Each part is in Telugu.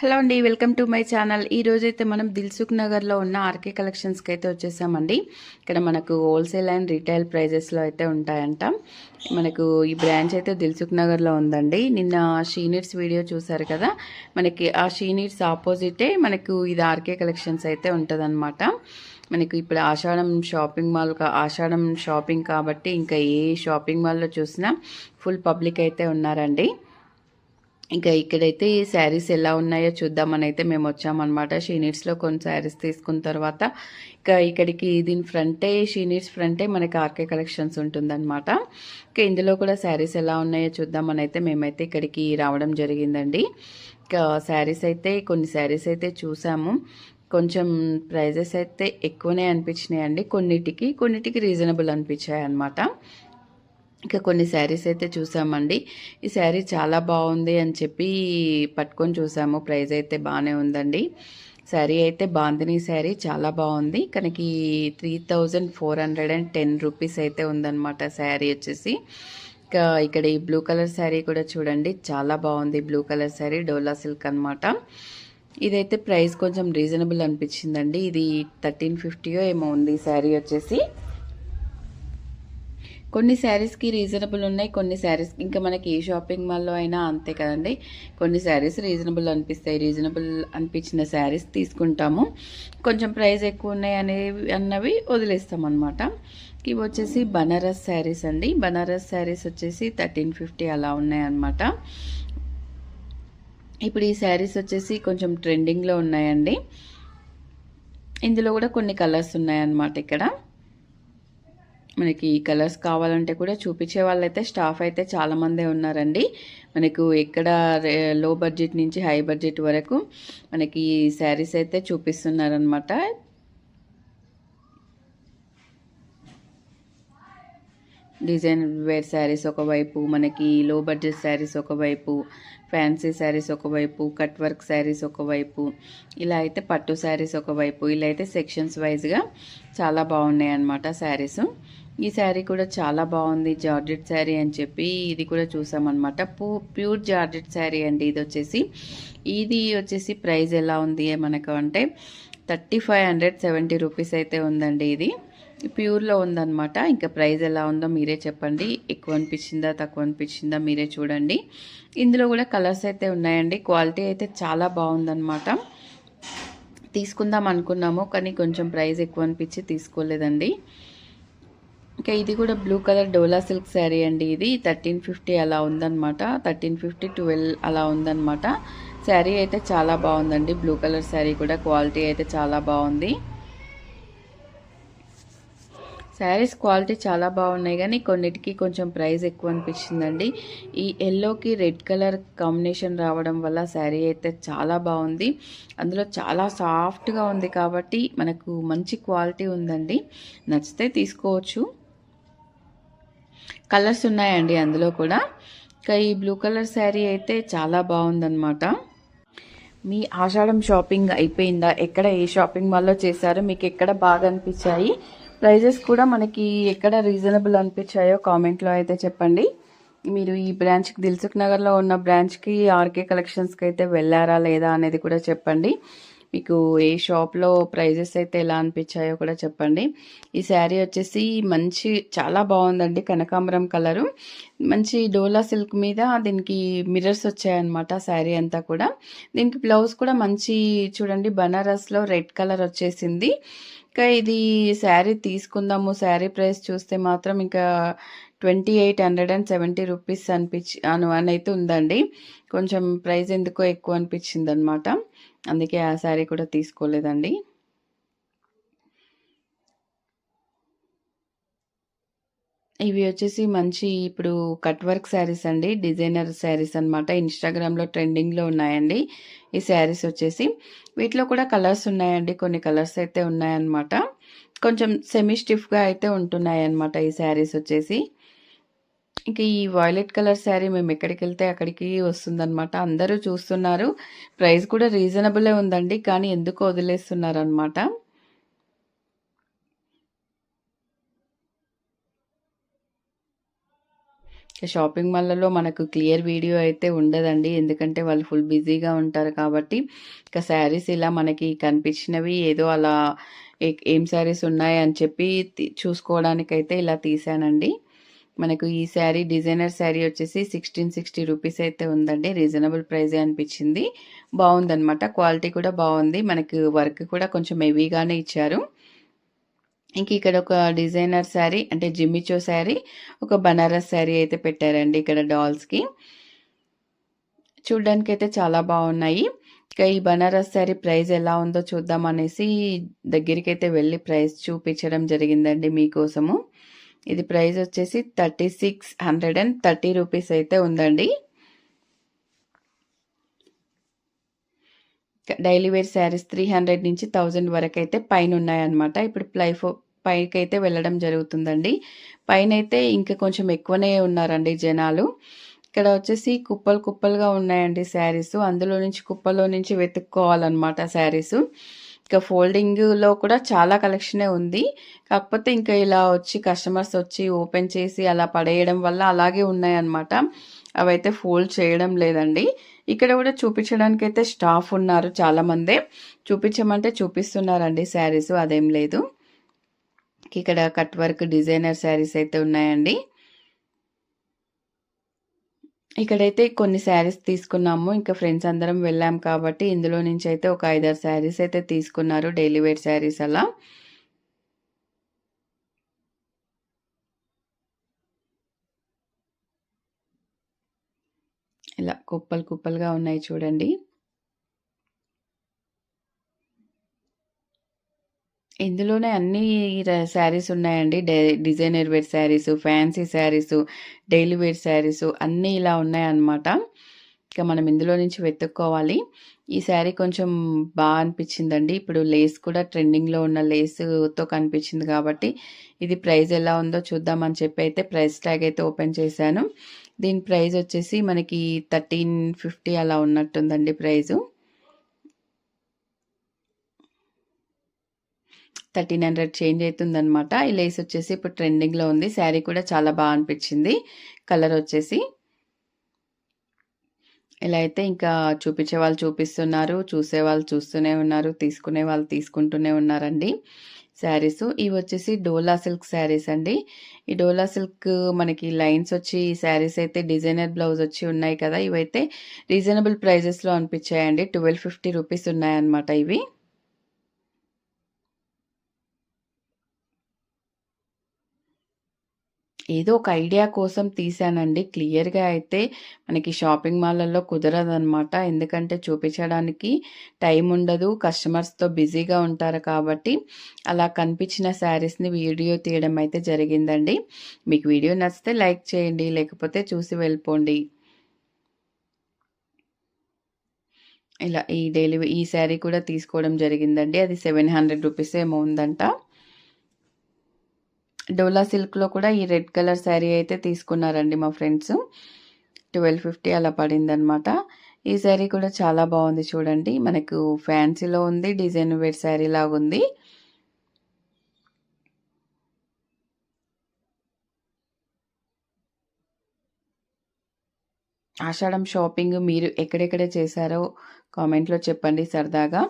హలో అండి వెల్కమ్ టు మై ఛానల్. ఈ రోజైతే మనం దిల్సుఖ్ నగర్లో ఉన్న ఆర్కే కలెక్షన్స్కి అయితే వచ్చేసామండి. ఇక్కడ మనకు హోల్సేల్ అండ్ రీటైల్ ప్రైజెస్లో అయితే ఉంటాయంట. మనకు ఈ బ్రాంచ్ అయితే దిల్సుఖ్ నగర్లో ఉందండి. నిన్న షీనిట్స్ వీడియో చూసారు కదా? మనకి ఆ షీనిట్స్ ఆపోజిటే మనకు ఇది ఆర్కే కలెక్షన్స్ అయితే ఉంటుందన్నమాట. మనకు ఇప్పుడు Ashadham shopping mall Ashadham shopping కాబట్టి ఇంకా ఏ షాపింగ్ మాల్లో చూసినా ఫుల్ పబ్లిక్ అయితే ఉన్నారండి. ఇంకా ఇక్కడైతే ఈ శారీస్ ఎలా ఉన్నాయో చూద్దామని అయితే మేము వచ్చామన్నమాట. షీనిట్స్లో కొన్ని శారీస్ తీసుకున్న తర్వాత ఇంకా ఇక్కడికి దీని ఫ్రంటే షీనిట్స్ ఫ్రంటే మనకి ఆర్కే కలెక్షన్స్ ఉంటుందన్నమాట. ఇంకా ఇందులో కూడా శారీస్ ఎలా ఉన్నాయో చూద్దామని అయితే మేమైతే ఇక్కడికి రావడం జరిగిందండి. ఇంకా శారీస్ అయితే కొన్ని శారీస్ అయితే చూసాము. కొంచెం ప్రైజెస్ అయితే ఎక్కువనే అనిపించినాయండి. కొన్నిటికి కొన్నిటికి రీజనబుల్ అనిపించాయి అన్నమాట ఇంకా కొన్ని శారీస్ అయితే చూసామండి. ఈ శారీ చాలా బాగుంది అని చెప్పి పట్టుకొని చూసాము. ప్రైస్ అయితే బాగానే ఉందండి. శారీ అయితే బాందిని శారీ చాలా బాగుంది. కనుక three thousand four hundred and ten rupees అయితే ఉందన్నమాట శారీ వచ్చేసి. ఇంకా ఇక్కడ ఈ బ్లూ కలర్ శారీ కూడా చూడండి. చాలా బాగుంది blue colour saree. Dola silk అనమాట ఇదైతే ప్రైస్ కొంచెం రీజనబుల్ అనిపించిందండి. ఇది థర్టీన్ ఫిఫ్టీయో ఏమో ఉంది ఈ శారీ వచ్చేసి. కొన్ని శారీస్కి రీజనబుల్ ఉన్నాయి కొన్ని శారీస్ ఇంకా మనకి ఏ షాపింగ్ మాల్లో అయినా అంతే కదండి. కొన్ని శారీస్ రీజనబుల్ అనిపిస్తాయి. రీజనబుల్ అనిపించిన శారీస్ తీసుకుంటాము. కొంచెం ప్రైస్ ఎక్కువ ఉన్నాయి అనేవి అన్నవి వదిలేస్తాం అనమాట ఇవి వచ్చేసి బనారస్ శారీస్ అండి. బనారస్ శారీస్ వచ్చేసి థర్టీన్ ఫిఫ్టీ అలా ఉన్నాయన్నమాట. ఇప్పుడు ఈ శారీస్ వచ్చేసి కొంచెం ట్రెండింగ్లో ఉన్నాయండి. ఇందులో కూడా కొన్ని కలర్స్ ఉన్నాయన్నమాట ఇక్కడ. మనకి కలర్స్ కావాలంటే కూడా చూపించే వాళ్ళైతే స్టాఫ్ అయితే చాలా మందే ఉన్నారండి. మనకు ఎక్కడ లో బడ్జెట్ నుంచి హై బడ్జెట్ వరకు మనకి శారీస్ అయితే చూపిస్తున్నారనమాట డిజైన్ వేర్ శారీస్ ఒకవైపు మనకి లో బడ్జెట్ శారీస్ ఒకవైపు ఫ్యాన్సీ శారీస్ ఒకవైపు కట్ వర్క్ శారీస్ ఒకవైపు ఇలా అయితే పట్టు శారీస్ ఒకవైపు ఇలా అయితే సెక్షన్స్ వైజ్గా చాలా బాగున్నాయి అన్నమాట శారీస్. ఈ శారీ కూడా చాలా బాగుంది జార్జెట్ శారీ అని చెప్పి ఇది కూడా చూసామన్నమాట. పూ ప్యూర్ జార్జెట్ శారీ అండి ఇది వచ్చేసి. ఇది వచ్చేసి ప్రైస్ ఎలా ఉంది మనకు అంటే thirty five hundred seventy rupees అయితే ఉందండి ఇది. ప్యూర్లో ఉందన్నమాట. ఇంకా ప్రైస్ ఎలా ఉందో మీరే చెప్పండి. ఎక్కువ అనిపించిందా తక్కువ అనిపించిందా మీరే చూడండి. ఇందులో కూడా కలర్స్ అయితే ఉన్నాయండి. క్వాలిటీ అయితే చాలా బాగుందన్నమాట. తీసుకుందాం అనుకున్నాము కానీ కొంచెం ప్రైస్ ఎక్కువ అనిపించి తీసుకోలేదండి. ఇంకా ఇది కూడా blue colour Dola silk saree అండి ఇది. థర్టీన్ ఫిఫ్టీ అలా ఉందన్నమాట. థర్టీన్ ఫిఫ్టీ ట్వెల్వ్ అలా ఉందన్నమాట. శారీ అయితే చాలా బాగుందండి. బ్లూ కలర్ శారీ కూడా క్వాలిటీ అయితే చాలా బాగుంది. శారీస్ క్వాలిటీ చాలా బాగున్నాయి కానీ కొన్నిటికి కొంచెం ప్రైస్ ఎక్కువ అనిపించిందండి. ఈ ఎల్లోకి రెడ్ కలర్ కాంబినేషన్ రావడం వల్ల శారీ అయితే చాలా బాగుంది. అందులో చాలా సాఫ్ట్గా ఉంది కాబట్టి మనకు మంచి క్వాలిటీ ఉందండి. నచ్చితే తీసుకోవచ్చు. కలర్స్ ఉన్నాయండి అందులో కూడా. ఇంకా ఈ బ్లూ కలర్ శారీ అయితే చాలా బాగుందనమాట మీ ఆషాఢం షాపింగ్ అయిపోయిందా? ఎక్కడ ఏ షాపింగ్ మాల్లో చేశారో మీకు ఎక్కడ బాగా అనిపించాయి? ప్రైజెస్ కూడా మనకి ఎక్కడ రీజనబుల్ అనిపించాయో కామెంట్లో అయితే చెప్పండి. మీరు ఈ బ్రాంచ్కి దిల్సుఖ్ నగర్లో ఉన్న బ్రాంచ్కి ఆర్కే కలెక్షన్స్కి అయితే వెళ్ళారా లేదా అనేది కూడా చెప్పండి. మీకు ఏ షాప్లో ప్రైజెస్ అయితే ఎలా అనిపించాయో కూడా చెప్పండి. ఈ శారీ వచ్చేసి మంచి చాలా బాగుందండి. కనకాంబరం కలరు. మంచి డోలా సిల్క్ మీద దీనికి మిర్రర్స్ వచ్చాయన్నమాట శారీ అంతా కూడా. దీనికి బ్లౌజ్ కూడా మంచి చూడండి బనారస్లో రెడ్ కలర్ వచ్చేసింది. ఇంకా ఇది శారీ తీసుకుందాము. శారీ ప్రైస్ చూస్తే మాత్రం ఇంకా twenty eight hundred and seventy rupees అనిపించి అను అని అయితే ఉందండి. కొంచెం ప్రైస్ ఎందుకో ఎక్కువ అనిపించింది అనమాట అందుకే ఆ శారీ కూడా తీసుకోలేదండి. ఇవి వచ్చేసి మంచి ఇప్పుడు కట్ వర్క్ శారీస్ అండి డిజైనర్ శారీస్ అనమాట ఇన్స్టాగ్రామ్లో ట్రెండింగ్లో ఉన్నాయండి ఈ శారీస్ వచ్చేసి. వీటిలో కూడా కలర్స్ ఉన్నాయండి కొన్ని కలర్స్ అయితే ఉన్నాయన్నమాట. కొంచెం సెమీ స్టిఫ్గా అయితే ఉంటున్నాయి అన్నమాట ఈ శారీస్ వచ్చేసి. ఇంకా ఈ వాయిలెట్ కలర్ శారీ మేము ఎక్కడికి వెళ్తే అక్కడికి వస్తుందన్నమాట. అందరూ చూస్తున్నారు. ప్రైస్ కూడా రీజనబులే ఉందండి. కానీ ఎందుకు వదిలేస్తున్నారు అనమాట షాపింగ్ మాల్లలో మనకు క్లియర్ వీడియో అయితే ఉండదండి. ఎందుకంటే వాళ్ళు ఫుల్ బిజీగా ఉంటారు కాబట్టి ఇంకా శారీస్ ఇలా మనకి కనిపించినవి ఏదో అలా ఏం శారీస్ ఉన్నాయి అని చెప్పి చూసుకోవడానికైతే ఇలా తీసానండి మనకు ఈ శారీ డిజైనర్ శారీ వచ్చేసి సిక్స్టీన్ సిక్స్టీ రూపీస్ అయితే ఉందండి. రీజనబుల్ ప్రైజే అనిపించింది. బాగుందనమాట క్వాలిటీ కూడా బాగుంది. మనకు వర్క్ కూడా కొంచెం హెవీగానే ఇచ్చారు. ఇంక ఇక్కడ ఒక డిజైనర్ శారీ అంటే జిమ్మిచో శారీ ఒక బనారస్ శారీ అయితే పెట్టారండి ఇక్కడ డాల్స్కి చూడ్డానికి అయితే చాలా బాగున్నాయి. ఇక ఈ బనారస్ శారీ ప్రైస్ ఎలా ఉందో చూద్దాం అనేసి దగ్గరికి అయితే వెళ్ళి ప్రైస్ చూపించడం జరిగిందండి మీకోసము. ఇది ప్రైస్ వచ్చేసి thirty six hundred and thirty rupees అయితే ఉందండి. Daily wear sarees three hundred నుంచి థౌజండ్ వరకు అయితే పైన ఉన్నాయన్నమాట. ఇప్పుడు ప్లైఫో పైకి అయితే వెళ్ళడం జరుగుతుందండి. పైన అయితే ఇంకా కొంచెం ఎక్కువనే ఉన్నారండి జనాలు. ఇక్కడ వచ్చేసి కుప్పలు కుప్పలుగా ఉన్నాయండి శారీస్. అందులో నుంచి కుప్పలో నుంచి వెతుక్కోవాలన్నమాట శారీస్. ఇక ఫోల్డింగ్లో కూడా చాలా కలెక్షనే ఉంది. కాకపోతే ఇంకా ఇలా వచ్చి కస్టమర్స్ వచ్చి ఓపెన్ చేసి అలా పడేయడం వల్ల అలాగే ఉన్నాయన్నమాట. అవైతే ఫోల్డ్ చేయడం లేదండి. ఇక్కడ కూడా చూపించడానికి అయితే స్టాఫ్ ఉన్నారు చాలామందే. చూపించమంటే చూపిస్తున్నారండి శారీస్ అదేం లేదు. ఇక్కడ కట్ వర్క్ డిజైనర్ శారీస్ అయితే ఉన్నాయండి. ఇక్కడైతే కొన్ని శారీస్ తీసుకున్నాము. ఇంకా ఫ్రెండ్స్ అందరం వెళ్ళాం కాబట్టి ఇందులో నుంచి అయితే ఒక ఐదారు శారీస్ అయితే తీసుకున్నారు. డైలీ వేర్ శారీస్ అలా. ఇలా కుప్పలు కుప్పలుగా ఉన్నాయి చూడండి. ఇందులోనే అన్ని శారీస్ ఉన్నాయండి. Designer wear sarees fancy sarees daily wear sarees అన్నీ ఇలా ఉన్నాయన్నమాట. ఇక మనం ఇందులో నుంచి వెతుక్కోవాలి. ఈ శారీ కొంచెం బాగా అనిపించిందండి. ఇప్పుడు లేస్ కూడా ట్రెండింగ్లో ఉన్న లేస్తో కనిపించింది కాబట్టి ఇది ప్రైస్ ఎలా ఉందో చూద్దామని చెప్పి అయితే ప్రైస్ ట్యాగ్ అయితే ఓపెన్ చేశాను. దీని ప్రైస్ వచ్చేసి మనకి థర్టీన్ ఫిఫ్టీ అలా ఉన్నట్టుందండి ప్రైజు. థర్టీన్ హండ్రెడ్ చేంజ్ అవుతుందనమాట ఈ లేస్ వచ్చేసి ఇప్పుడు ట్రెండింగ్లో ఉంది. శారీ కూడా చాలా బాగా అనిపించింది. కలర్ వచ్చేసి ఇలా అయితే ఇంకా చూపించే వాళ్ళు చూపిస్తున్నారు. చూసే వాళ్ళు చూస్తూనే ఉన్నారు. తీసుకునే వాళ్ళు తీసుకుంటూనే ఉన్నారండి శారీస్. ఇవి వచ్చేసి డోలా సిల్క్ శారీస్ అండి. ఈ డోలా సిల్క్ మనకి లైన్స్ వచ్చి శారీస్ అయితే డిజైనర్ బ్లౌజ్ వచ్చి ఉన్నాయి కదా. ఇవైతే రీజనబుల్ ప్రైజెస్లో అనిపించాయండి. ట్వెల్వ్ ఫిఫ్టీ రూపీస్ ఉన్నాయన్నమాట ఇవి. ఏదో ఒక ఐడియా కోసం తీసానండి క్లియర్గా అయితే మనకి షాపింగ్ మాల్లలో కుదరదనమాట ఎందుకంటే చూపించడానికి టైం ఉండదు. కస్టమర్స్తో బిజీగా ఉంటారు కాబట్టి అలా కనిపించిన శారీస్ని వీడియో తీయడం అయితే జరిగిందండి. మీకు వీడియో నచ్చితే లైక్ చేయండి. లేకపోతే చూసి వెళ్ళిపోండి. ఇలా ఈ డైలీ ఈ శారీ కూడా తీసుకోవడం జరిగిందండి. అది సెవెన్ హండ్రెడ్ రూపీస్ ఏమో ఉందంట. డోలా సిల్క్లో కూడా ఈ రెడ్ కలర్ శారీ అయితే తీసుకున్నారండి మా ఫ్రెండ్స్. ట్వెల్వ్ ఫిఫ్టీ అలా పడిందనమాట ఈ శారీ కూడా చాలా బాగుంది చూడండి. మనకు ఫ్యాన్సీలో ఉంది డిజైన్ వేర్ శారీ లాగా ఉంది. ఆషాఢం షాపింగ్ మీరు ఎక్కడెక్కడ చేశారో కామెంట్లో చెప్పండి సరదాగా.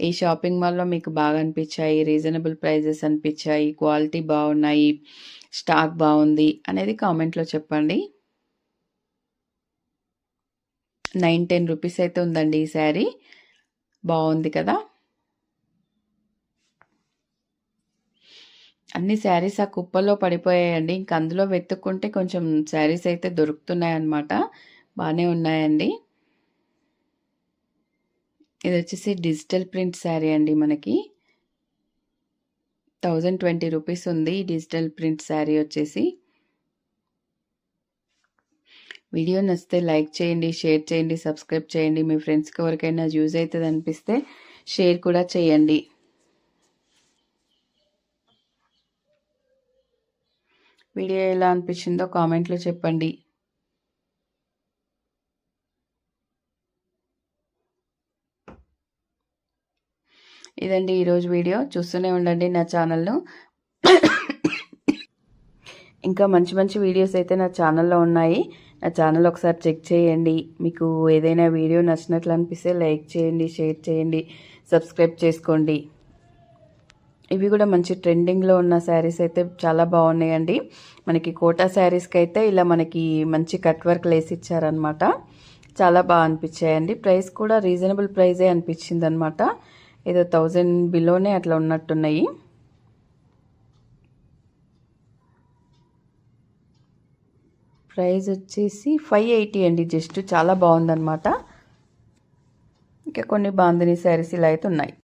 ఈ షాపింగ్ మాల్లో మీకు బాగా అనిపించాయి రీజనబుల్ ప్రైజెస్ అనిపించాయి క్వాలిటీ బాగున్నాయి స్టాక్ బాగుంది అనేది కామెంట్లో చెప్పండి. నైన్ టెన్ రూపీస్ అయితే ఉందండి ఈ శారీ. బాగుంది కదా? అన్ని శారీస్ ఆ కుప్పలో పడిపోయాయండి. ఇంక అందులో వెతుక్కుంటే కొంచెం శారీస్ అయితే దొరుకుతున్నాయి అన్నమాట బాగానే ఉన్నాయండి. ఇది వచ్చేసి డిజిటల్ ప్రింట్ శారీ అండి మనకి. థౌజండ్ ట్వంటీ రూపీస్ ఉంది డిజిటల్ ప్రింట్ శారీ వచ్చేసి. వీడియో నచ్చితే లైక్ చేయండి షేర్ చేయండి సబ్స్క్రైబ్ చేయండి. మీ ఫ్రెండ్స్కి ఎవరికైనా యూజ్ అవుతుంది అనిపిస్తే షేర్ కూడా చేయండి. వీడియో ఎలా అనిపించిందో కామెంట్లో చెప్పండి. ఇదండి ఈరోజు వీడియో. చూస్తూనే ఉండండి నా ఛానల్ను. ఇంకా మంచి మంచి వీడియోస్ అయితే నా ఛానల్లో ఉన్నాయి. నా ఛానల్ ఒకసారి చెక్ చేయండి. మీకు ఏదైనా వీడియో నచ్చినట్లు అనిపిస్తే లైక్ చేయండి షేర్ చేయండి సబ్స్క్రైబ్ చేసుకోండి. ఇవి కూడా మంచి ట్రెండింగ్లో ఉన్న శారీస్ అయితే చాలా బాగున్నాయండి. మనకి కోటా శారీస్కి అయితే ఇలా మనకి మంచి కట్ వర్క్ లేసి ఇచ్చారనమాట చాలా బాగా అనిపించాయండి. ప్రైస్ కూడా రీజనబుల్ ప్రైజే అనిపించింది అనమాట ఏదో థౌజండ్ బిలోనే అట్లా ఉన్నట్టున్నాయి. ప్రైస్ వచ్చేసి ఫైవ్ ఎయిటీ అండి జస్ట్ చాలా బాగుందన్నమాట. ఇంకా కొన్ని బాందిని శారీస్ ఇలా అయితే ఉన్నాయి.